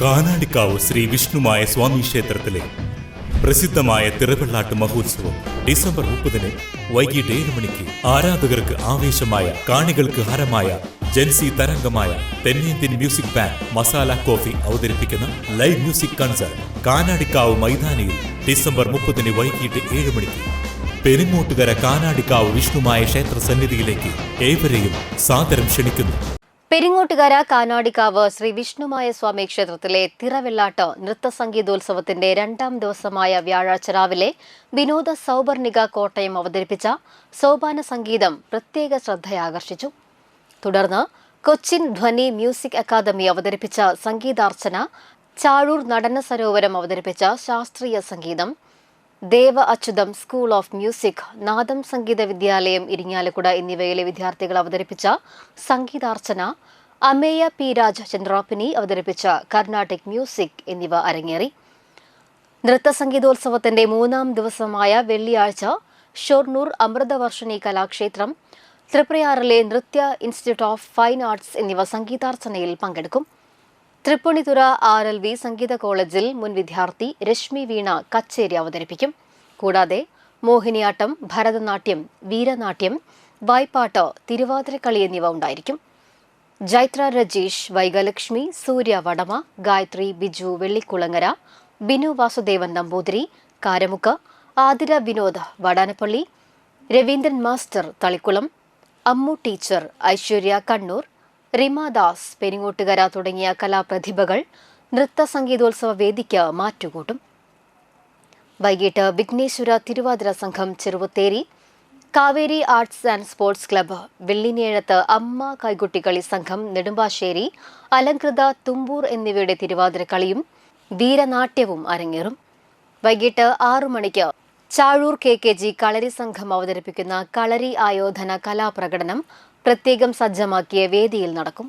കാനാടിക്കാവ് ശ്രീ വിഷ്ണുമായ സ്വാമി ക്ഷേത്രത്തിലെ പ്രസിദ്ധമായ തിറവെള്ളാട്ട് മഹോത്സവം ഡിസംബർ മുപ്പതിന് വൈകിട്ട് ഏഴ് മണിക്ക് ആരാധകർക്ക് ആവേശമായ കാണികൾക്ക് ഹരമായ ജൻസി തരംഗമായ തെന്നേന്ത്യൻ മ്യൂസിക് ബാൻഡ് മസാല കോഫി അവതരിപ്പിക്കുന്ന ലൈവ് മ്യൂസിക് കൺസേർട്ട് കാനാടിക്കാവ് മൈതാനിയിൽ ഡിസംബർ മുപ്പതിന് വൈകിട്ട് ഏഴ് മണിക്ക്. പെരുങ്ങോട്ടുകര കാനാടിക്കാവ് വിഷ്ണുമായ ക്ഷേത്ര സന്നിധിയിലേക്ക് ഏവരെയും സാദരം ക്ഷണിക്കുന്നു. പെരിങ്ങോട്ടുകര കാനാടിക്കാവ് ശ്രീ വിഷ്ണുമായ സ്വാമി ക്ഷേത്രത്തിലെ തിറവെള്ളാട്ട് നൃത്തസംഗീതോത്സവത്തിന്റെ രണ്ടാം ദിവസമായ വ്യാഴാഴ്ച രാവിലെ വിനോദ സൗപർണിക കോട്ടയം അവതരിപ്പിച്ച സോപാന സംഗീതം പ്രത്യേക ശ്രദ്ധയാകർഷിച്ചു. തുടർന്ന് കൊച്ചിൻ ധ്വനി മ്യൂസിക് അക്കാദമി അവതരിപ്പിച്ച സംഗീതാർച്ചന ചാഴൂർ നടന സരോവരം അവതരിപ്പിച്ച ശാസ്ത്രീയ സംഗീതം Deva Achyutam school of music Nadam Sangeetha Vidyalayam Irinjalakuda എന്നിവയിലെ വിദ്യാർത്ഥികൾ അവതരിപ്പിച്ച സംഗീതാർച്ചന അമേയ പി രാജ ചന്ദ്രാപ്പിനി അവതരിപ്പിച്ച കർണാട്ടിക് മ്യൂസിക് എന്നിവ അരങ്ങേറി. നൃത്ത സംഗീതോത്സവത്തിന്റെ മൂന്നാം ദിവസമായ വെള്ളിയാഴ്ച Shoranur Amritavarshini Kalakshetram തൃപ്രയാറിലെ Nritya institute of fine arts എന്നിവ സംഗീതാർച്ചനയിൽ പങ്കെടുക്കും. തൃപ്പൂണിത്തുറ ആർ എൽ വി സംഗീത കോളേജിൽ മുൻ വിദ്യാർത്ഥി രശ്മി വീണ കച്ചേരി അവതരിപ്പിക്കും. കൂടാതെ മോഹിനിയാട്ടം ഭരതനാട്യം വീരനാട്യം വായ്പാട്ട് തിരുവാതിരക്കളി എന്നിവ ഉണ്ടായിരിക്കും. ജൈത്ര രജീഷ് വൈഗലക്ഷ്മി സൂര്യ വടമ ഗായത്രി ബിജു വെള്ളിക്കുളങ്ങര ബിനു വാസുദേവൻ നമ്പൂതിരി കാരമുക്ക് ആതിര വിനോദ് വടാനപ്പള്ളി രവീന്ദ്രൻ മാസ്റ്റർ തളിക്കുളം അമ്മു ടീച്ചർ ഐശ്വര്യ കണ്ണൂർ റിമാദാസ് പെരിങ്ങോട്ടുകര തുടങ്ങിയ കലാപ്രതിഭകൾ നൃത്ത സംഗീതോത്സവ വേദിക്ക് മാറ്റുകൂട്ടും. വൈകിട്ട് വിഘ്നേശ്വര തിരുവാതിര സംഘം Cheruvathery Kaveri arts and sports club വെള്ളിനേഴത്ത് അമ്മ കൈകുട്ടികളി സംഘം നെടുമ്പാശ്ശേരി അലങ്കൃത തുമ്പൂർ എന്നിവയുടെ തിരുവാതിര കളിയും വീരനാട്യവും അരങ്ങേറും. വൈകിട്ട് ആറു മണിക്ക് Chazhoor K K G kalari സംഘം അവതരിപ്പിക്കുന്ന കളരി ആയോധന കലാപ്രകടനം പ്രത്യേകം സജ്ജമാക്കിയ വേദിയിൽ നടക്കും